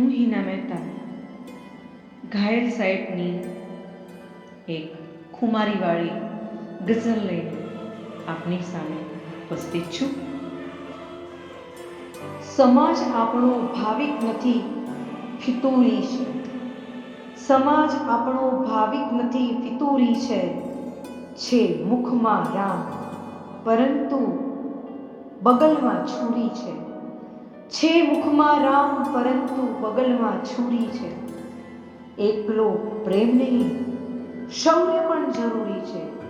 હું હિના મહેતા ઘાયલ સાહેબની એક ખુમારીવાળી ગઝલ લઈને આપની સામે ઉપસ્થિત છું. સમાજ આપણો ભાવિક નથી, ફિતૂરી છે. સમાજ આપણો ભાવિક નથી, ફિતૂરી છે છે મુખમાં રામ, પરંતુ બગલમાં છુરી છે. છે મુખમાં રામ પરંતુ બગલમાં છુરી છે. એકલો પ્રેમ નહીં, શૌર્ય પણ જરૂરી છે.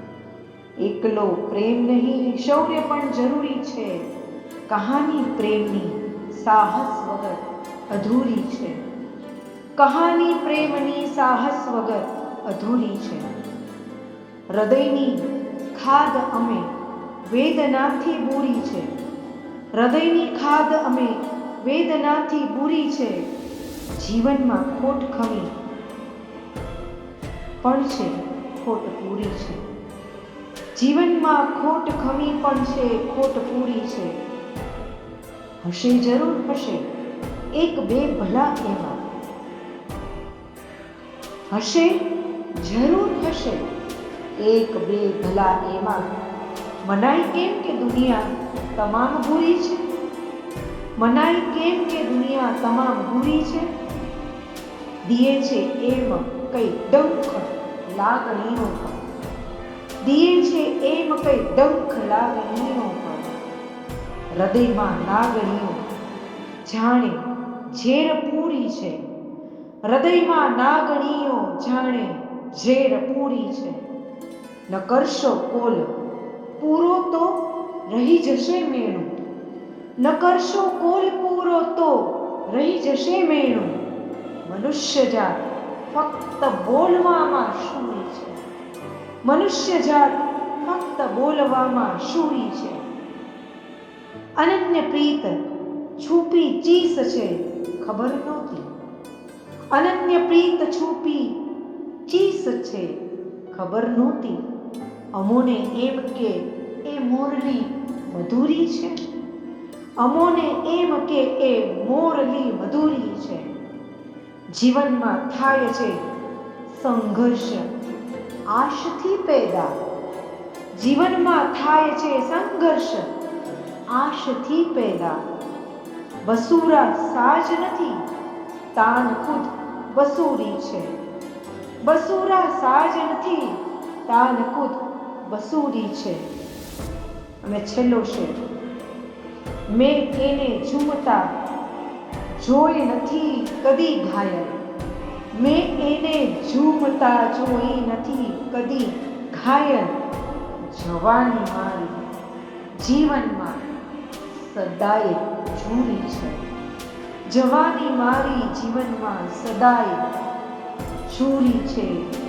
એકલો પ્રેમ નહીં, શૌર્ય પણ જરૂરી છે. કહાની પ્રેમની સાહસ વગર અધૂરી છે. કહાની પ્રેમની સાહસ વગર અધૂરી છે. હૃદયની ખાદ અમે વેદનાથી બોરી છે. હૃદયની ખાદ અમે વેદનાથી પૂરી છે. જીવનમાં ખોટ ખમી. પણ છે, ખોટ પૂરી છે. જીવનમાં ખોટ ખમી પણ છે, ખોટ પૂરી છે. હશે જરૂર હશે, એક બે ભલા એવા. હશે જરૂર હશે, એક બે ભલા એમાં મનાય કેમ કે દુનિયા તમામ ભૂરી છે? મનાય કેમ કે દુનિયા તમામ ભૂરી છે? દિયે છે એમ કઈ ડંખ લાગણીનો પર દિયે છે એમ કઈ ડંખ લાગણીનો પણ હૃદયમાં લાગણીઓ જાણે ઝેર પૂરી છે. હૃદયમાં નાગણીઓ જાણે ઝેર પૂરી છે. ન કરશો કોલ. પૂરો તો રહી જશે મેણું ન કરશો કોલ પૂરો તો રહી જશે મેણું. મનુષ્ય જાત ફક્ત બોલવામાં શૂરી છે. મનુષ્ય જાત ફક્ત બોલવામાં શૂરી છે. અનન્ય પ્રીત છુપી ચીસ છે, ખબર નહોતી. અનન્ય પ્રીત છુપી ચીસ છે, ખબર નહોતી. અમોને એમ કે, એ મોરલી મધુરી છે. અમોને એમ કે એ મોરલી મધુરી છે. જીવનમાં થાય છે સંઘર્ષ, આશથી પેદા. જીવનમાં થાય છે સંઘર્ષ, આશથી પેદા. વસુરા સાજ નથી, તાન ખુદ વસુરી છે. બસુરા સાજ નથી, તાન ખુદ વસુરી છે. અને છેલ્લો છે મેં એને ઝૂમતા જોઈ નથી કદી ઘાયલ. મેં એને ઝૂમતા જોઈ નથી કદી ઘાયલ. જવાની મારી જીવનમાં સદાય જૂની છે. જવાની મારી જીવનમાં સદાય જૂની છે.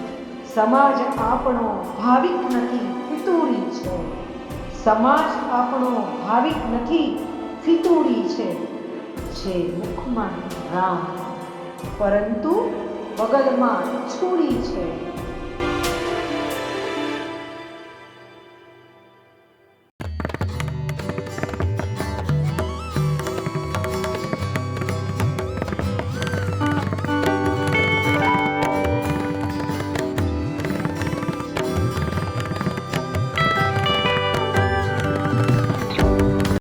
સમાજ આપણો ભાવિક નથી ફિતૂરી છે. સમાજ આપણો ભાવિક નથી ફિતૂરી છે છે મુખમાં રામ પરંતુ બગલમાં છોડી છે.